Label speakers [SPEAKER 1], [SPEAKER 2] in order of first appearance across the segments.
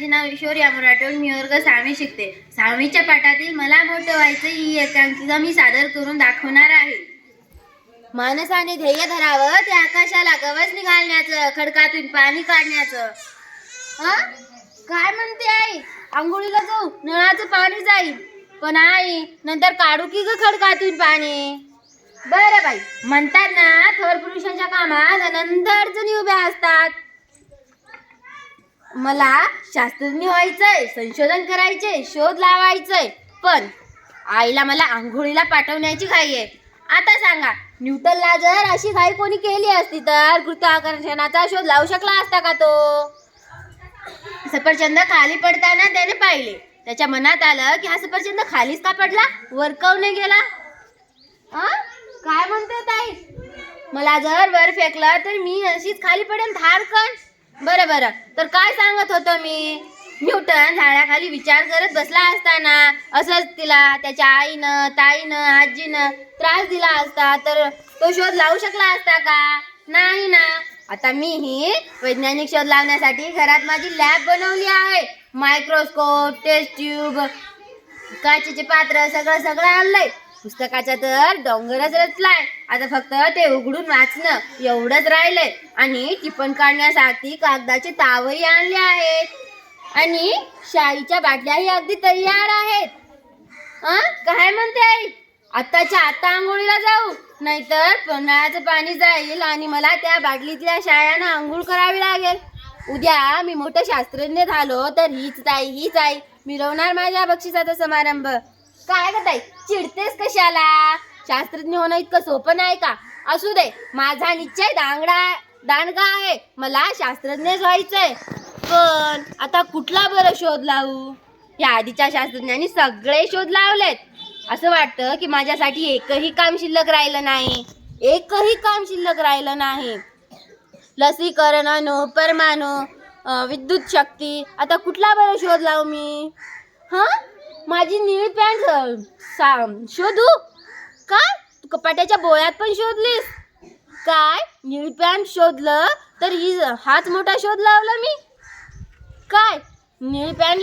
[SPEAKER 1] माझे नाव ईश्वर या मराठीवर मी वर्ग सहावी शिकते. सहावीच्या पाठातील मला मोठं व्हायचं ही एकांकिका मी सादर करून दाखवणार आहे. माणसाने ध्येय धरावं ते आकाशाला गवस निघालण्याचं खडकातून पाणी काढण्याचं. काय म्हणते आई? आंघोळीला जाऊ नळाचं पाणी जाईल. पण आई नंतर काढू की ग खडकातून पाणी? बरं बाई. म्हणतात ना थोर पुरुषांच्या कामात अनंत अडचणी उभ्या असतात. मला शास्त्रज्ञ व्हायचंय संशोधन करायचंय शोध लावायचंय पण आईला मला आंघोळीला पाठवण्याची घाई आहे. आता सांगा न्यूटनला जर अशी घाई कोणी केली असती तर गुरुत्वाकर्षणाचा शोध लावू शकला असता का तो? सफरचंद खाली पडताना त्याने पाहिले. त्याच्या मनात आलं की हा सफरचंद खालीच का पडला? वरकवने नाही गेला काय म्हणते ताई? मला जर वर फेकलं तर मी अशीच खाली पडेल धारकण बरं बरं. तर काय सांगत होतो मी? न्यूटन झाडाखाली विचार करत बसला असताना असंच तिला त्याच्या आईनं ताईनं आजीनं त्रास दिला असता. तर तो शोध लावू शकला असता का? नाही ना. आता मीही वैज्ञानिक शोध लावण्यासाठी घरात माझी लॅब बनवली आहे. मायक्रोस्कोप टेस्ट ट्यूब काचेचे पात्र सगळं सगळं आणलंय. पुस्तकाचा तर डोंगरच रचलाय. आता फक्त ते उघडून वाचणं एवढंच राहिलंय. आणि टिपण काढण्यासाठी कागदाचे तावही आणले आहेत. आणि शाईच्या बाटल्याही अगदी तयार आहेत. काय म्हणते आई? आत्ताच्या आता आंघोळीला जाऊ. नाहीतर पन्हाळ्याचं पाणी जाईल आणि मला त्या बाटलीतल्या शाळांना आंघोळ करावी लागेल. उद्या मी मोठं शास्त्रज्ञ झालो तर हीच ताई हीच आई मिरवणार माझ्या बक्षिसाचा समारंभ. काय ग ताई? चिडतेस कशाला? शास्त्रज्ञ होणं इतकं सोपं नाही का? असू दे माझा निश्चय दांगडा दांडगा आहे. मला शास्त्रज्ञच व्हायचंय. पण आता कुठला बरं शोध लावू? या आधीच्या शास्त्रज्ञांनी सगळे शोध लावलेत. असं वाटतं की माझ्यासाठी एकही काम शिल्लक राहिलं नाही. एकही काम शिल्लक राहिलं नाही. लसीकरण अणु परमाणु विद्युत शक्ती. आता कुठला बरं शोध लावू मी? हां? माझी निळी पॅन्ट सा शोधू? काय तू कपाट्याच्या बोळ्यात पण शोधलीस? काय? निळी पॅन्ट शोधलं तर ही हाच मोठा शोध लावला मी? काय? निळी पॅन्ट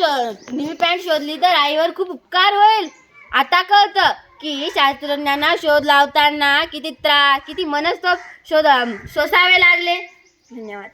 [SPEAKER 1] निळी पॅन्ट शोधली तर आईवर खूप उपकार होईल. आता कळतं की शास्त्रज्ञांना शोध लावताना किती त्रास किती मनस्तोप शोध अं, सोसावे लागले. धन्यवाद.